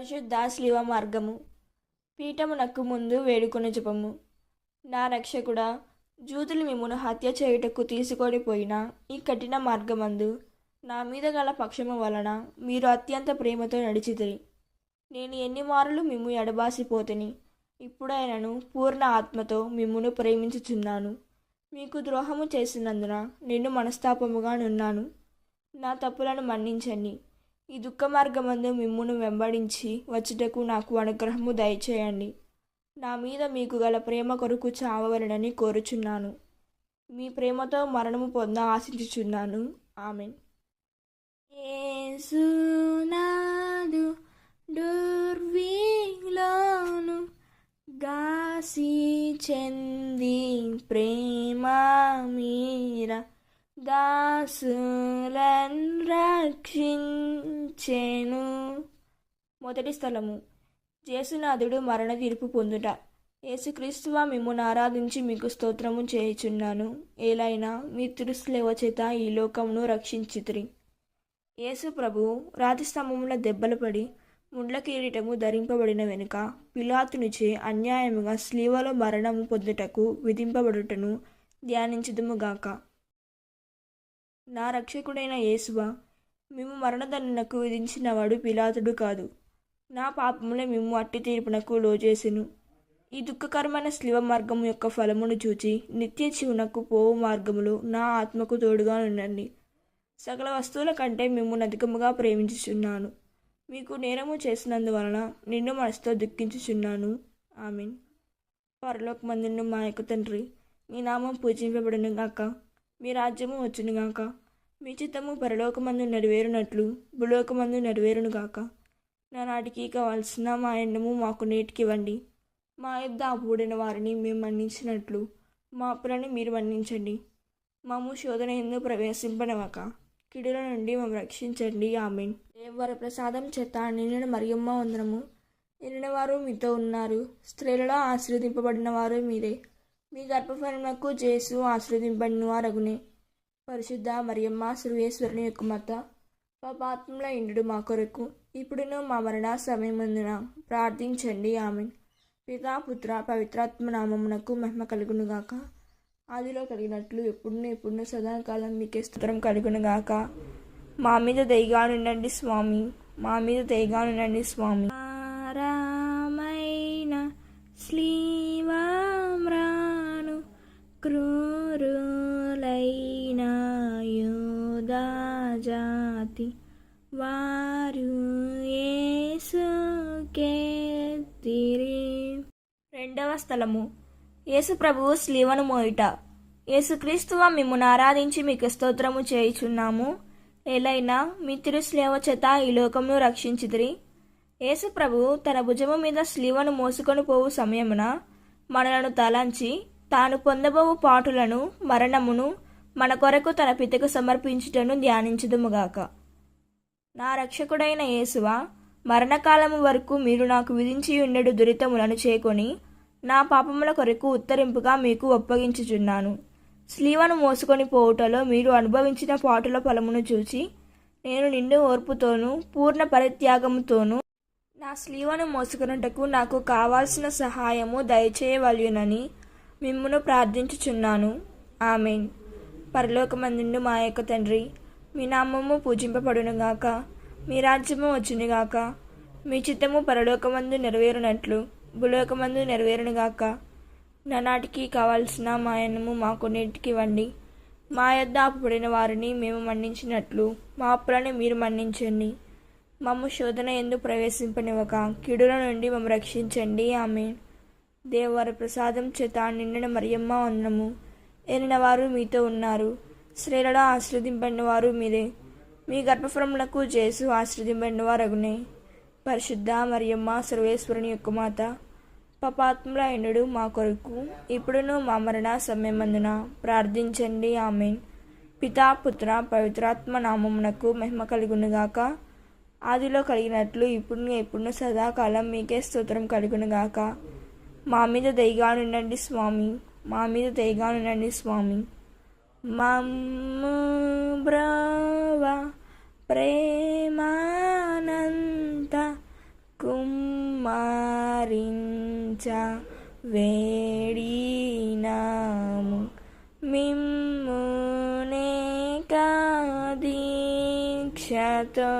పరిశుద్ధ శివ మార్గము పీఠమునకు ముందు వేడుకొని జపము నా రక్షకుడా జూతులు మిమ్మును హత్య చేయుటకు తీసుకొని పోయిన ఈ కఠిన మార్గమందు నా మీద గల పక్షము వలన మీరు అత్యంత ప్రేమతో నడిచితిరి. నేను ఎన్ని మారులు మిమ్ము ఎడబాసిపోతిని ఇప్పుడైనను పూర్ణ ఆత్మతో మిమ్మును ప్రేమించుచున్నాను. మీకు ద్రోహము చేసినందున నేను మనస్తాపముగా నున్నాను. నా తప్పులను మన్నించండి. ఈ దుఃఖ మార్గమందు మిమ్మును వెంబడించి వచ్చుటకు నాకు అనుగ్రహము దయచేయండి. నా మీద మీకు గల ప్రేమ కొరకు చావవలనని కోరుచున్నాను. మీ ప్రేమతో మరణము పొంద ఆశించుచున్నాను. ఆమెన్. యేసునాదు దుర్విలోను గాసి చెంది ప్రేమ మీర దాసులన్ చేను మొదటి స్థలము. జేసునాథుడు మరణ తీర్పు పొందుట యేసుక్రీస్తువా మిమ్మల్ని ఆరాధించి మీకు స్తోత్రము చేయుచున్నాను. ఏలైనా మీ తిరుస్లేవ చేత ఈ లోకమును రక్షించితిరి. యేసు ప్రభు రాతి స్తంభముల దెబ్బలు పడి ముండ్ల కిరీటము ధరింపబడిన వెనుక పిలాతునిచే అన్యాయముగా స్లీవలో మరణము పొందుటకు విధింపబడుటను ధ్యానించదుముగాక నా రక్షకుడైన యేసువా మేము మరణదండనకు విధించినవాడు పిలాతుడు కాదు. నా పాపములే మేము అట్టి తీర్పునకు లోజేసెను. ఈ దుఃఖకరమైన స్లివ మార్గము యొక్క ఫలమును చూచి నిత్య జీవునకు పోవు మార్గములో నా ఆత్మకు తోడుగా ఉండండి సకల వస్తువుల కంటే మిమ్మల్ని అధికముగా ప్రేమించుచున్నాను. మీకు నేరము చేసినందువలన నిన్ను మనసుతో దుఃఖించుచున్నాను. ఆమెన్. పరలోక మందిను మా యొక్క తండ్రి మీ నామం పూజింపబడును గాక మీ రాజ్యము వచ్చును గాక మీ చిత్తము పరలోకమందు నెరవేరునట్లు భూలోకమందు నెరవేరును గాక. నా నాటికి కావాల్సిన మా ఎండము మాకు నేటికివ్వండి. మా యొద్ద అప్పుడిన వారిని మేము మన్నించినట్లు మా అప్పులను మీరు మన్నించండి. మాము శోధన ఎందు ప్రవేశింపనవక. కిడుల నుండి మేము రక్షించండి. ఆమెన్. దేవర ప్రసాదం చేత నిన్న మరియమ్మ వందనము. నిన్న వారు మీతో ఉన్నారు. స్త్రీలలో ఆశీర్వదింపబడిన వారు మీరే. మీ గర్భఫలములకు చేసు ఆశీర్వదింపడిన వారగునే. పరిశుద్ధ మరియమ్మ సర్వేశ్వరుని యొక్క మత పాపాత్మల ఇండు మా కొరకు ఇప్పుడును మా మరణ సమయమందున ప్రార్థించండి. ఆమె పితా పుత్ర పవిత్రాత్మ నామమునకు మహిమ కలుగునుగాక. ఆదిలో కలిగినట్లు ఎప్పుడును ఎప్పుడును సదాకాలం మీకే స్తోత్రం కలుగునుగాక. మా మీద దయగానుండండి స్వామి. మా మీద దయగానుండండి స్వామి. జాతి వారు యేసుకెత్తిరి రెండవ స్థలము. యేసు ప్రభువు స్లీవను మోయిట. యేసుక్రీస్తువ మిమ్మును ఆరాధించి మీకు స్తోత్రము చేయుచున్నాము. ఎలైనా మీ తిరుస్లేవ చేత ఈ లోకమును రక్షించిదిరి ఏసుప్రభువు తన భుజము మీద స్లీవను మోసుకొని పోవు సమయమున మనలను తలంచి తాను పొందబోవు పాటులను మరణమును మన కొరకు తన పితకు సమర్పించుటను ధ్యానించుదుముగాక. నా రక్షకుడైన యేసువ మరణకాలము వరకు మీరు నాకు విధించి ఉండడు దురితములను చేకొని నా పాపముల కొరకు ఉత్తరింపుగా మీకు ఒప్పగించుచున్నాను. స్లీవను మోసుకొని పోవుటలో మీరు అనుభవించిన పాటుల ఫలమును చూచి నేను నిండు ఓర్పుతోనూ పూర్ణ పరిత్యాగముతోనూ నా స్లీవను మోసుకొనుటకు నాకు కావాల్సిన సహాయము దయచేయవలయునని మిమ్మును ప్రార్థించుచున్నాను. ఆమెన్. పరలోకమందుండు మా యొక్క తండ్రి. మీ నామము పూజింపబడునుగాక. మీ రాజ్యము వచ్చునుగాక. మీ చిత్తము పరలోకమందు నెరవేరునట్లు భూలోకమందు నెరవేరునుగాక. నానాటికి కావాల్సిన మాయనము మాకు మాకు వండి మా యొద్ద ఆపబడిన వారిని మేము మన్నించినట్లు మా అప్పులను మీరు మన్నించండి. మమ్మ శోధన ఎందు ప్రవేశింపనివ్వక కిడుల నుండి మమ్మ రక్షించండి. ఆమె దేవర ప్రసాదం చేత నిండిన మరియమ్మ అన్నము ఏలినవారు మీతో ఉన్నారు. స్త్రీలలో ఆశ్రదింపడిన వారు మీరే. మీ గర్భఫలములకు చేసు ఆశ్రదింపడిన వారగునే పరిశుద్ధ మరియమ్మ సర్వేశ్వరుని యొక్క మాత పాపాత్ముల ఎండు మా కొరకు ఇప్పుడును మా మరణ సమయమందున ప్రార్థించండి. ఆమెన్. పితా పుత్ర పవిత్రాత్మ నామమునకు మహిమ కలుగునుగాక. ఆదిలో కలిగినట్లు ఇప్పుడు ఎప్పుడునో సదాకాలం మీకే స్తోత్రం కలుగునుగాక. మా మీద దయగా ఉండండి స్వామి. మా మీద దయగానుండండి స్వామి. మమ్ము బ్రవ ప్రేమానంత కుమ్మరించ వేడినాము. మిమ్మునే దీక్షతో